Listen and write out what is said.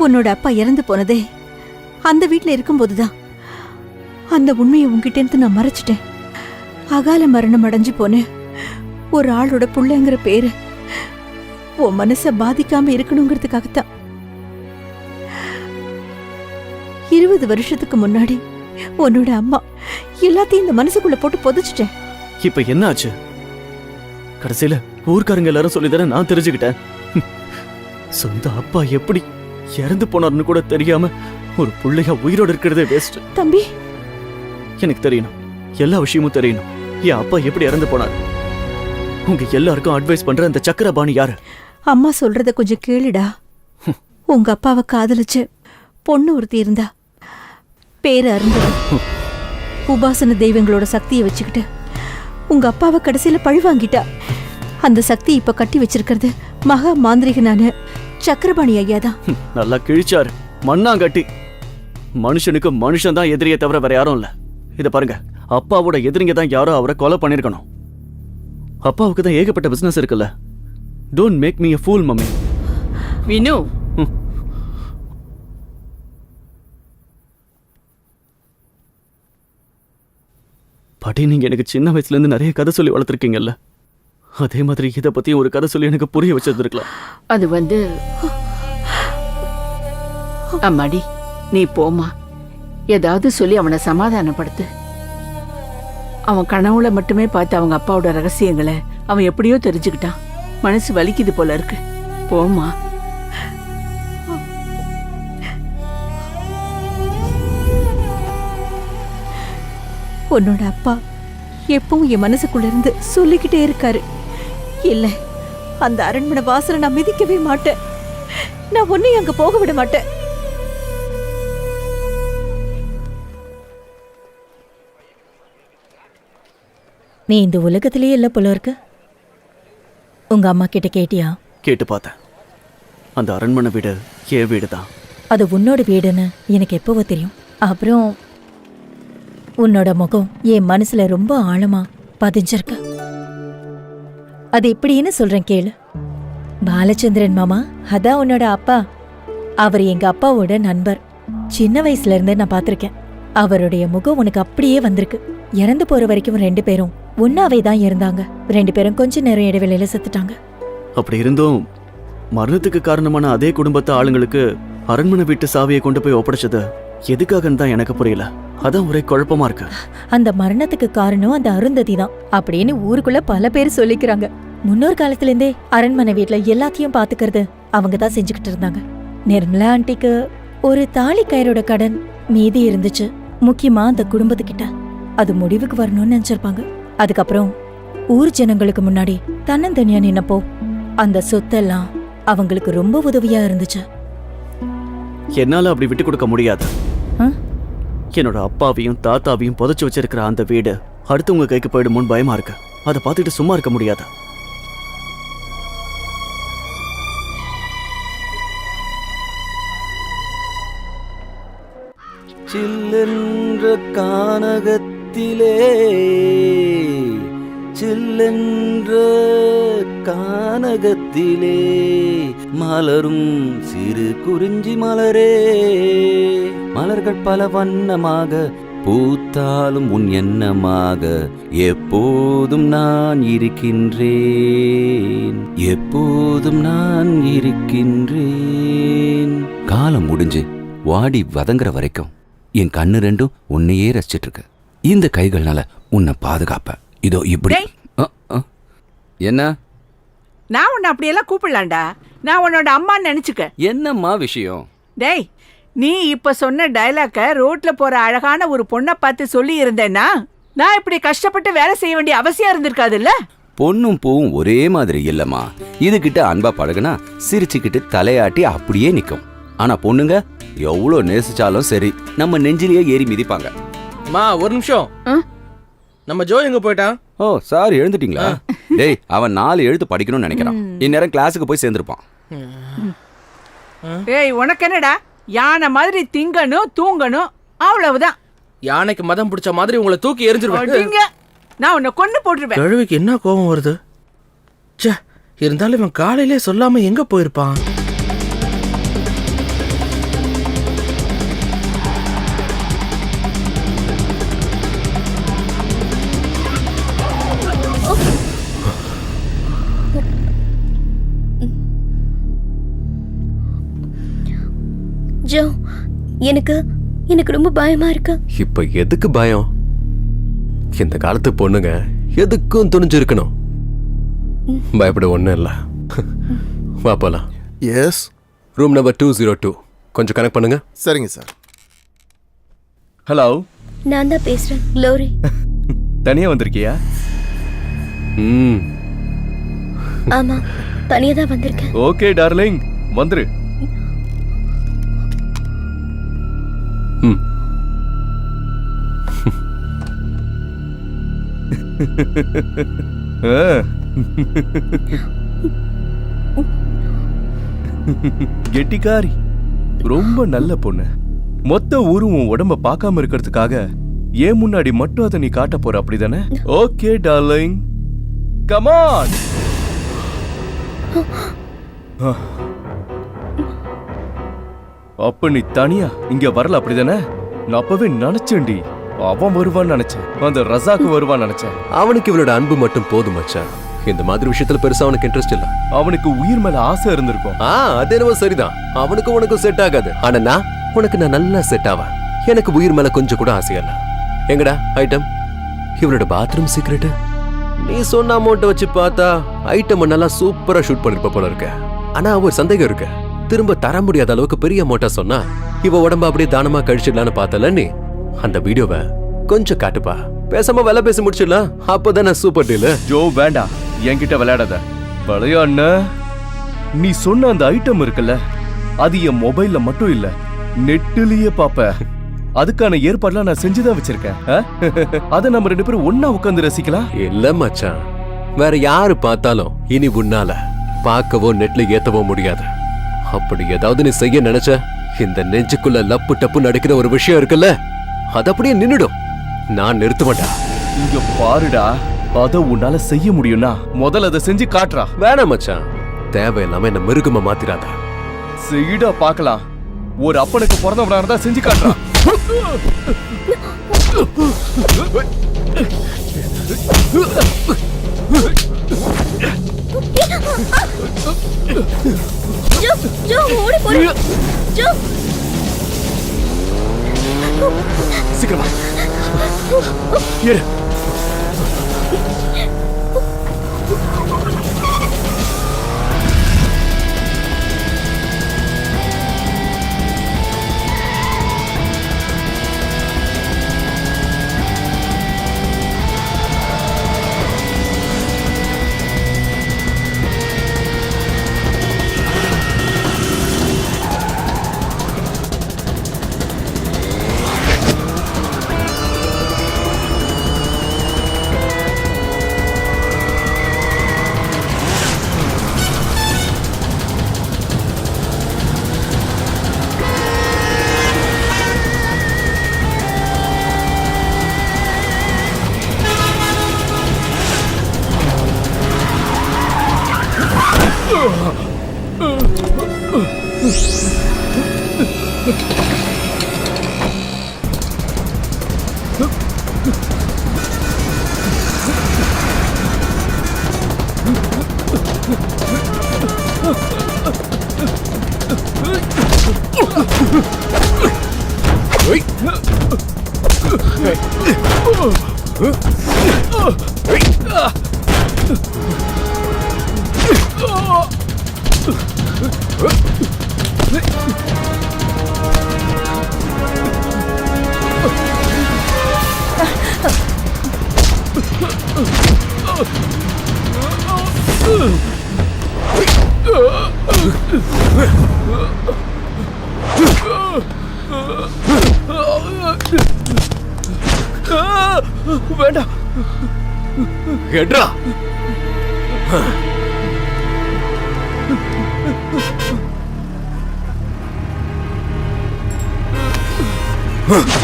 உன்னோட அப்பா இறந்து போனதே. அந்த வீட்ல இருக்கும்போதுதான். அந்த உண்மையை உங்ககிட்டேருந்து நான் மறைச்சிட்டேன். அகால மரணம் அடைஞ்சு போனேன் ஒரு ஆளோட பிள்ளைங்கிற பேரு உன் மனச பாதிக்காம இருக்கணுங்கிறதுக்காகத்தான். இருபது வருஷத்துக்கு முன்னாடி உன்னோட அம்மா எல்லாத்தையும் இந்த மனசுக்குள்ள போட்டு புதைச்சிட்டேன். இப்ப என்ன ஆச்சு? கடைசியில ஊர்க்காரங்க எல்லாரும் சொல்லிதானே நான் தெரிஞ்சுக்கிட்டேன். சொந்த அப்பா எப்படி இறந்து போனார்னு கூட தெரியாம ஒரு புள்ளையா உயிரோட இருக்கிறதே வேஸ்ட் தம்பி. எனக்கு தெரியணும். எல்லா விஷயமும் தெரியணும். என் அப்பா எப்படி இறந்து போனார்? உங்க எல்லாருக்கும் அட்வைஸ் பண்ற அந்த சக்கரபாணி யாரு? அம்மா சொல்றத கொஞ்சம் கேளுடா. உங்க அப்பாவை காதலிச்சு பொண்ணு ஒருத்தி இருந்தா பேரு அருந்தவன். உபாசன தெய்வங்களோட சக்தியை வச்சுக்கிட்டு உங்க அப்பாவை கடைசியில பழி வாங்கிட்டா அந்த சக்தி இப்ப கட்டி வச்சிருக்கிறது மகா மாந்திரிகனான சக்கரபாணி ஐயா தான். நல்லா கிழிச்சாரு. மண்ணாங்கட்டி. மனுஷனுக்கு மனுஷன் தான் எதிரியே தவிர வேற யாரும் இல்ல. இத பாருங்க அப்பாவோட எதிரிங்க தான் யாரோ அவரை கொலை பண்ணிருக்கணும். அப்பாவுக்கு தான் ஏகப்பட்ட பிசினஸ் இருக்குல்ல. Don't make me fool mummy Vinu. பாட்டி நீங்க எனக்கு சின்ன வயசுல இருந்து நிறைய கதை சொல்லி வளர்த்துருக்கீங்கல்ல. அதே மாதிரி இத பத்தி ஒரு கதை சொல்லி எனக்கு புரிய வச்சிருக்கலாம் அது வந்து அம்மாடி நீ போமா ஏதாவது சொல்லி அவனை சமாதானப்படுத்து. அவன் கனவுல மட்டுமே பார்த்து அவங்க அப்பாவோட ரகசியங்களை அவன் எப்படியோ தெரிஞ்சுக்கிட்டான். மனசு வலிக்குது போல இருக்கு. போமா உன்னோட அப்பா எப்பவும் என் மனசுக்குள்ள இருந்து சொல்லிக்கிட்டே இருக்காரு. இல்ல. அந்த அரண்மனை வாசலை நான் மிதிக்கவே மாட்டேன். நான் உன்னையும் அங்க போக விட மாட்டேன். நீ இந்த உலகத்திலேயே இல்ல போல இருக்கு. உங்க அம்மா கிட்ட கேட்டியா? கேட்டு பார்த்தேன். அந்த அரண்மனை வீடு என் வீடு தான் அது உன்னோட வீடுன்னு எனக்கு எப்பவோ தெரியும். அப்புறம் உன்னோட முகம் என் மனசுல ரொம்ப ஆழமா பதிஞ்சிருக்கு. அது எப்படின்னு சொல்றேன் கேளு. பாலச்சந்திரன் மாமா அதான் உன்னோட அப்பா. அவர் எங்க அப்பாவோட நண்பர். சின்ன வயசுல இருந்தே நான் பார்த்துருக்கேன். அவருடைய முகம் உனக்கு அப்படியே வந்திருக்கு. இறந்து போற வரைக்கும் ரெண்டு பேரும் ஒன்னாவே தான் இருந்தாங்க. ரெண்டு பேரும் கொஞ்ச நேரம் இடைவெளியில செத்துட்டாங்க. அப்படி இருந்தும் மரணத்துக்கு காரணமான அதே குடும்பத்து ஆளுங்களுக்கு அரண்மனை வீட்டு சாவியை கொண்டு போய் ஒப்படைச்சது எதுக்காகன்னு தான் எனக்கு புரியல. அதான் ஒரே குழப்பமா இருக்கு. அந்த மரணத்துக்கு காரணம் அந்த அருந்ததி தான். அப்படின்னு ஊருக்குள்ள பல பேர் சொல்லிக்கிறாங்க. முன்னோர் காலத்துல இருந்தே அரண்மனை வீட்ல எல்லாத்தையும் பாத்துக்கிறது அவங்க தான் செஞ்சுக்கிட்டு இருந்தாங்க. நிர்மலா ஆண்டிக்கு ஒரு தாலி கயிறோட கடன் மீதி இருந்துச்சு. முக்கியமா அந்த குடும்பத்துக்கிட்ட. அது முடிவுக்கு வரணும்னு நினைச்சிருப்பாங்க. அதுக்கப்புறம் ஊர் ஜனங்களுக்கு முன்னாடி தன்னந்தனியா நின்னப்போ அந்த சொத்தெல்லாம் அவங்களுக்கு ரொம்ப உதவியா இருந்துச்சு. என்னால அப்படி விட்டு கொடுக்க முடியாது? என்னோட அப்பாவையும் தாத்தாவையும் புதைச்சு வச்சிருக்கிற அந்த வீடு அடுத்தவங்க கைக்கு போயிடுமோன்னு பயமா இருக்கு. அதை பார்த்துட்டு சும்மா இருக்க முடியாது? சில்லென்ற கானகத்திலே சில்லென்ற கானகத்திலே மலரும் சிறு குறிஞ்சி மலரே. மலர்கள் பல வண்ணமாக பூத்தாலும் உன் எண்ணமாக எப்போதும் நான் இருக்கின்றேன். எப்போதும் நான் இருக்கின்றேன். காலம் முடிஞ்சு வாடி வதங்குற வரைக்கும் என் கண்ணு ரெண்டும் உன்னையே ரசிச்சிட்டு இருக்கு இந்த கைகள்னால உன்னை பாதுகாப்பேன். இதோ இப்படி. என்ன? நான் உன்னை அப்படியெல்லாம் கூப்பிடலாம்டா. நான் உன்னோட அம்மான்னு நினைச்சுக்க. என்னம்மா விஷயம்? டேய் நீ இப்ப சொன்ன டயலாக்க ரோட்ல போற அழகான ஒரு பொண்ணை பார்த்து சொல்லி இருந்தேன்னா நான் இப்படி கஷ்டப்பட்டு வேலை செய்ய வேண்டிய அவசியம் இருந்திருக்காதுல்ல? பொண்ணும் பூவும் ஒரே மாதிரி இல்லம்மா. இதுகிட்ட அன்பா பழகுனா சிரிச்சுக்கிட்டு தலையாட்டி அப்படியே நிக்கும். ஆனா பொண்ணுங்க எவ்வளோ நேசிச்சாலும் சரி நம்ம நெஞ்சிலேயே ஏறி மிதிப்பாங்க. மா ஒரு நிமிஷம். ஆ? நம்ம ஜோ எங்க போயிட்டான் ஓ சார் எழுந்துட்டீங்களா? டேய் அவன் நாலு எழுத்து படிக்கணும்னு நினைக்கிறான். இந்நேரம் கிளாஸுக்கு போய் சேர்ந்திருப்பான். ஏய் உனக்கு என்னடா? யானை மாதிரி திங்கணும் தூங்கணும் அவ்வளவுதான். யானைக்கு மதம் பிடிச்ச மாதிரி உங்களை தூக்கி எரிஞ்சிருவேன். அடிங்க. நான் உன்னை கொண்டு போட்டுருவேன். கிழவிக்கு என்ன கோபம் வருது? ச்சே இருந்தாலும் இவன் காலையிலே சொல்லாம எங்க போயிருப்பான்? ஜோ எனக்கு எனக்கு ரொம்ப பயமா இருக்கு. இப்ப எதுக்கு பயம்? இந்த காலத்து பொண்ணுங்க எதுக்கும் துணிஞ்சிருக்கணும். பயப்பட ஒண்ணும் இல்ல. வா போலாம். Yes room number two zero two கொஞ்சம் கனெக்ட் பண்ணுங்க. சரிங்க சார் ஹலோ நான் தான் பேசுறேன் க்ளோரி தனியா வந்திருக்கியா? ம். ஆமா தனியா தான் வந்திருக்கேன். ஓகே டார்லிங் வந்துரு. கெட்டிக்காரி. ரொம்ப நல்ல பொண்ணு. மொத்த ஊரும் உன் உடம்ப பார்க்காம இருக்கிறதுக்காக ஏன் முன்னாடி மட்டும் அதை நீ காட்ட போற அப்படிதானே? ஓகே டார்லிங் கமான் அப்ப நீ தனியா இங்க வரல அப்படிதானே? நான் அப்பவே நினைச்சேன்டி. அவன் வருவான்னு நினைச்சேன். அந்த ரசாக்கு வருவான்னு நினைச்சேன். அவனுக்கு இவளோட அன்பு மட்டும் போதும் மச்சான். இந்த மாதிரி விஷயத்துல பெருசா அவனுக்கு இன்ட்ரெஸ்ட் இல்ல. அவனுக்கு உயிர் மேல ஆசை இருந்திருக்கும். ஆ அது என்னவோ சரிதான். அவனுக்கும் உனக்கும் செட் ஆகாது. ஆனா நான் உனக்கு நான் நல்லா செட் ஆவேன். எனக்கு உயிர் மேல கொஞ்சம் கூட ஆசை இல்ல. எங்கடா ஐட்டம் இவளோட பாத்ரூம் சீக்ரெட் நீ சொன்ன அமௌண்ட்டை வச்சு பார்த்தா ஐட்டம் நல்லா சூப்பரா ஷூட் பண்ணிருப்ப போல இருக்க. ஆனா ஒரு சந்தேகம் இருக்கு. திரும்ப தர முடியாத அளவுக்கு பெரிய அமௌண்ட்டா சொன்னா இவ உடம்ப அப்படியே தானமா கழிச்சிடலான்னு பார்த்தல நீ? அந்த வீடியோவை கொஞ்சம் காட்டுப்பா. பேசாம வேலை பேசி முடிச்சிடலாம். அப்பதானே சூப்பர் டீலு ஜோ வேண்டாம் என்கிட்ட விளையாடாத. விளையாடுன நீ சொன்ன அந்த ஐட்டம் இருக்குல்ல அது என் மொபைல்ல மட்டும் இல்ல நெட்டுலயே பாப்ப. அதுக்கான ஏற்பாடுலாம் நான் செஞ்சுதான் வச்சிருக்கேன்? அத நம்ம ரெண்டு பேரும் ஒண்ணா உட்கார்ந்து ரசிக்கலாம்? இல்ல மச்சான். வேற யாரு பார்த்தாலும் இனி உன்னால பார்க்கவோ நெட்ல ஏத்தவோ முடியாது. அப்படி ஏதாவது நீ செய்ய நினைச்ச? இந்த நெஞ்சுக்குள்ள லப்பு டப்பு நடக்கிற ஒரு விஷயம் இருக்குல்ல? அது அப்படியே நின்னுடும். நான் நிறுத்த மாட்டேன் இங்க பாருடா. அத உன்னால செய்ய முடியும்னா முதல்ல அதை செஞ்சு காட்டுறா. வேணாம் மச்சான். தேவையில்லாம என்ன மிருகமா மாத்திராத. செய்டா பார்க்கலாம். ஒரு அப்பனுக்கு பிறந்தவனா இருந்தா செஞ்சு காட்டுறான் ஜோ ஜோ ஓடி ஜோ சீக்கிரமா. ஏறு. வேண்டாம் எட்ரா ஆ Huh.